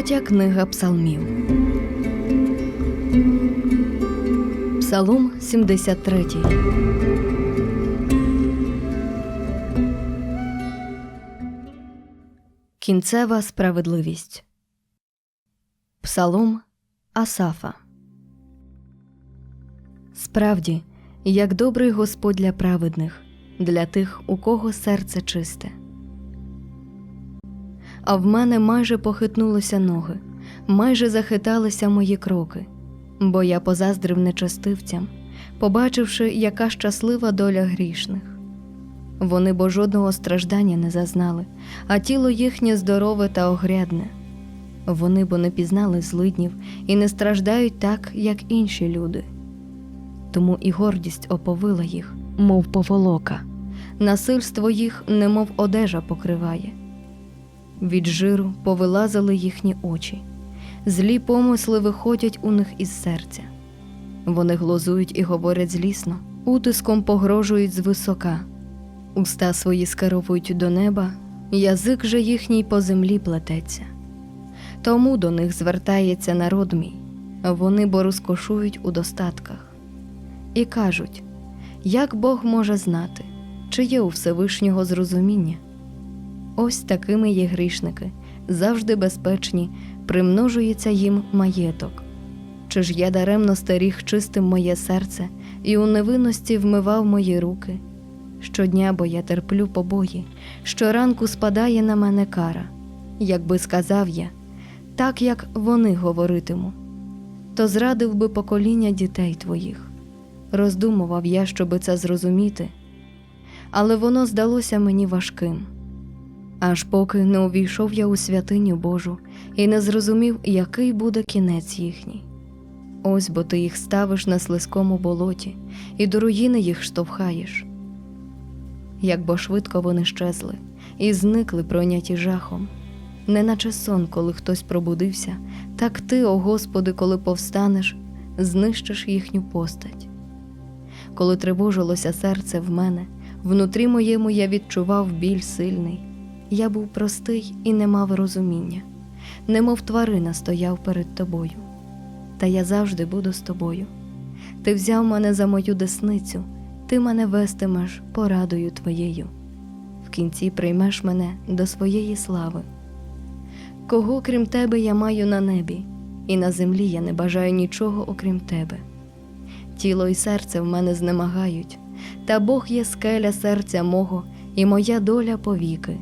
Третя книга Псалмів. Псалом 73. Кінцева справедливість. Псалом Асафа. Справді, як добрий Господь для праведних, для тих, у кого серце чисте. А в мене майже похитнулися ноги, майже захиталися мої кроки, бо я позаздрив нечастивцям, побачивши, яка щаслива доля грішних. Вони бо жодного страждання не зазнали, а тіло їхнє здорове та огрядне. Вони бо не пізнали злиднів і не страждають так, як інші люди. Тому і гордість оповила їх, мов поволока, насильство їх, немов одежа покриває. Від жиру повилазили їхні очі, злі помисли виходять у них із серця. Вони глузують і говорять злісно, утиском погрожують звисока, уста свої скеровують до неба, язик же їхній по землі плететься. Тому до них звертається народ мій, вони бо розкошують у достатках. І кажуть, як Бог може знати, чи є у Всевишнього зрозуміння? Ось такими є грішники, завжди безпечні, примножується їм маєток. Чи ж я даремно старіг чистим моє серце і у невинності вмивав мої руки? Щодня, бо я терплю побої, щоранку спадає на мене кара, якби сказав я, так як вони говоритиму, то зрадив би покоління дітей твоїх. Роздумував я, щоби це зрозуміти, але воно здалося мені важким. Аж поки не увійшов я у святиню Божу і не зрозумів, який буде кінець їхній. Ось бо ти їх ставиш на слизькому болоті, і до руїни їх штовхаєш. Як бо швидко вони щезли і зникли, пройняті жахом, неначе сон, коли хтось пробудився, так ти, о Господи, коли повстанеш, знищиш їхню постать. Коли тривожилося серце в мене, внутрі моєму я відчував біль сильний. Я був простий і не мав розуміння, немов тварина стояв перед тобою. Та я завжди буду з тобою. Ти взяв мене за мою десницю, ти мене вестимеш порадою твоєю. В кінці приймеш мене до своєї слави. Кого крім тебе я маю на небі, і на землі я не бажаю нічого окрім тебе. Тіло і серце в мене знемагають, та Бог є скеля серця мого, і моя доля повіки.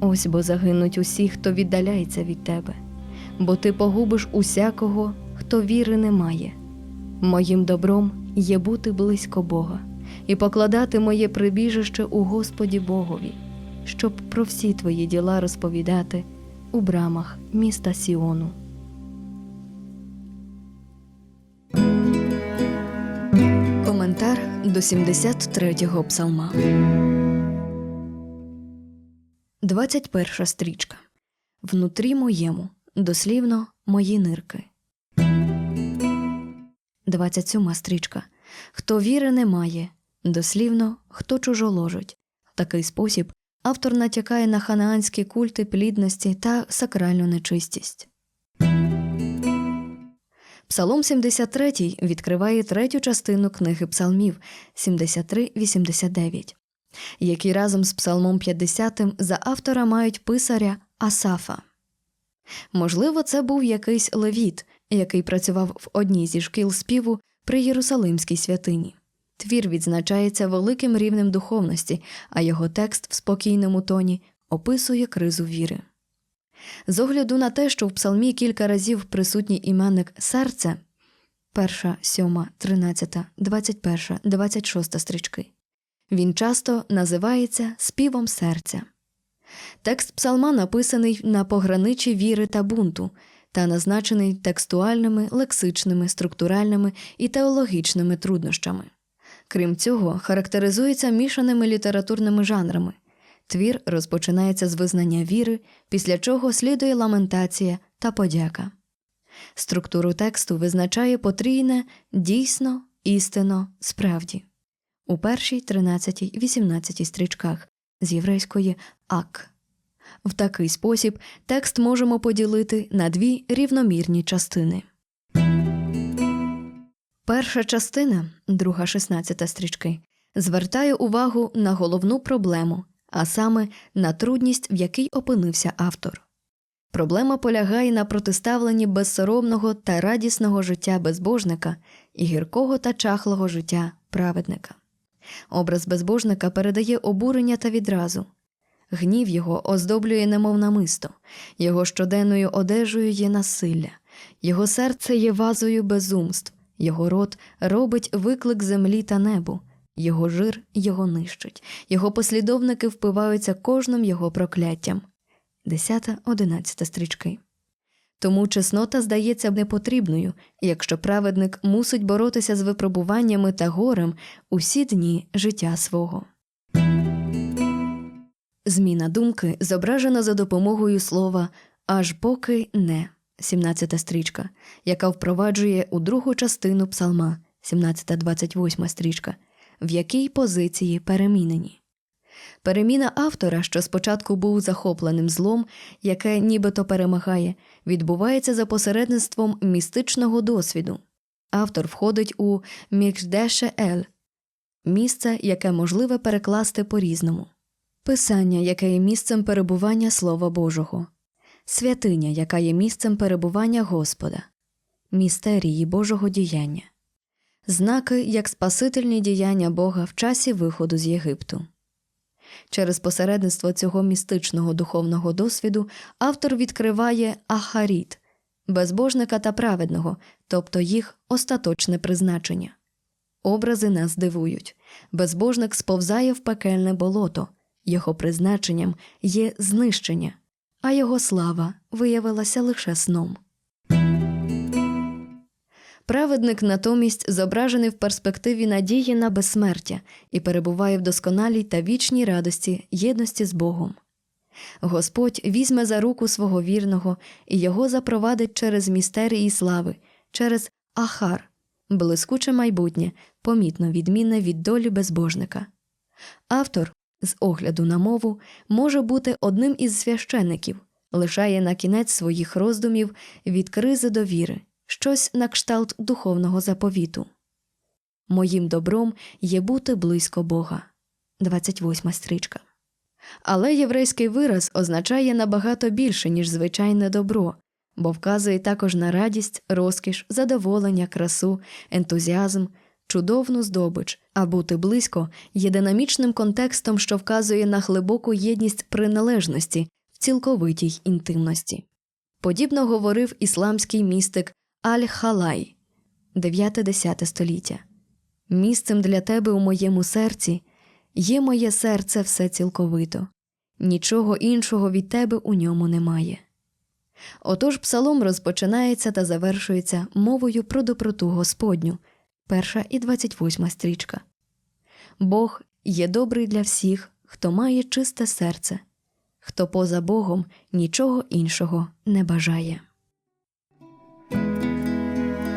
Ось бо загинуть усі, хто віддаляється від тебе, бо ти погубиш усякого, хто віри не має. Моїм добром є бути близько Бога і покладати моє прибіжище у Господі Богові, щоб про всі твої діла розповідати у брамах міста Сіону. Коментар до 73-го псалма. 21 стрічка. Внутрі моєму, дослівно мої нирки. 27 стрічка. Хто віри не має, дослівно, хто чужоложить. В такий спосіб автор натякає на ханаанські культи плідності та сакральну нечистість. Псалом 73 відкриває третю частину книги псалмів 73-89 які разом з Псалмом 50 за автора мають писаря Асафа. Можливо, це був якийсь левіт, який працював в одній зі шкіл співу при Єрусалимській святині. Твір відзначається великим рівнем духовності, а його текст в спокійному тоні описує кризу віри. З огляду на те, що в псалмі кілька разів присутній іменник серце 1, 7, 13, 21, 26 стрічки. Він часто називається співом серця. Текст псалма написаний на пограничі віри та бунту та назначений текстуальними, лексичними, структуральними і теологічними труднощами. Крім цього, характеризується мішаними літературними жанрами. Твір розпочинається з визнання віри, після чого слідує ламентація та подяка. Структуру тексту визначає потрійне дійсно, істинно, справді у першій, тринадцятій, вісімнадцятій стрічках з єврейської ак. В такий спосіб текст можемо поділити на дві рівномірні частини. Перша частина, друга 16 стрічки, звертає увагу на головну проблему, а саме на трудність, в якій опинився автор. Проблема полягає на протиставленні безсоромного та радісного життя безбожника і гіркого та чахлого життя праведника. Образ безбожника передає обурення та відразу. Гнів його оздоблює немов намисто, його щоденною одежею є насилля, його серце є вазою безумств, його рот робить виклик землі та небу, його жир його нищить, його послідовники впиваються кожним його прокляттям. 10-11 стрічки. Тому чеснота здається непотрібною, якщо праведник мусить боротися з випробуваннями та горем усі дні життя свого. Зміна думки зображена за допомогою слова аж поки не 17 стрічка, яка впроваджує у другу частину псалма 17-28 стрічка, в якій позиції перемінені. Переміна автора, що спочатку був захопленим злом, яке нібито перемагає, відбувається за посередництвом містичного досвіду. Автор входить у Мікдеше Ель місце, яке можливе перекласти по-різному, писання, яке є місцем перебування Слова Божого, святиня, яка є місцем перебування Господа, містерії Божого діяння, знаки як спасительні діяння Бога в часі виходу з Єгипту. Через посередництво цього містичного духовного досвіду автор відкриває ахаріт безбожника та праведного, тобто їх остаточне призначення. Образи нас дивують. Безбожник сповзає в пекельне болото, його призначенням є знищення, а його слава виявилася лише сном. Праведник натомість зображений в перспективі надії на безсмертя і перебуває в досконалій та вічній радості єдності з Богом. Господь візьме за руку свого вірного і його запровадить через містерії слави, через ахар, блискуче майбутнє, помітно відмінне від долі безбожника. Автор, з огляду на мову, може бути одним із священиків, лишає на кінець своїх роздумів від кризи до віри щось на кшталт духовного заповіту. Моїм добром є бути близько Бога. 28 стрічка. Але єврейський вираз означає набагато більше, ніж звичайне добро, бо вказує також на радість, розкіш, задоволення, красу, ентузіазм, чудовну здобич, а бути близько є динамічним контекстом, що вказує на глибоку єдність приналежності в цілковитій інтимності. Подібно говорив ісламський містик Аль-Халай, 9-10 століття. Місцем для тебе у моєму серці є моє серце все цілковито, нічого іншого від тебе у ньому немає. Отож псалом розпочинається та завершується мовою про доброту Господню, перша і 28 стрічка. Бог є добрий для всіх, хто має чисте серце, хто поза Богом нічого іншого не бажає.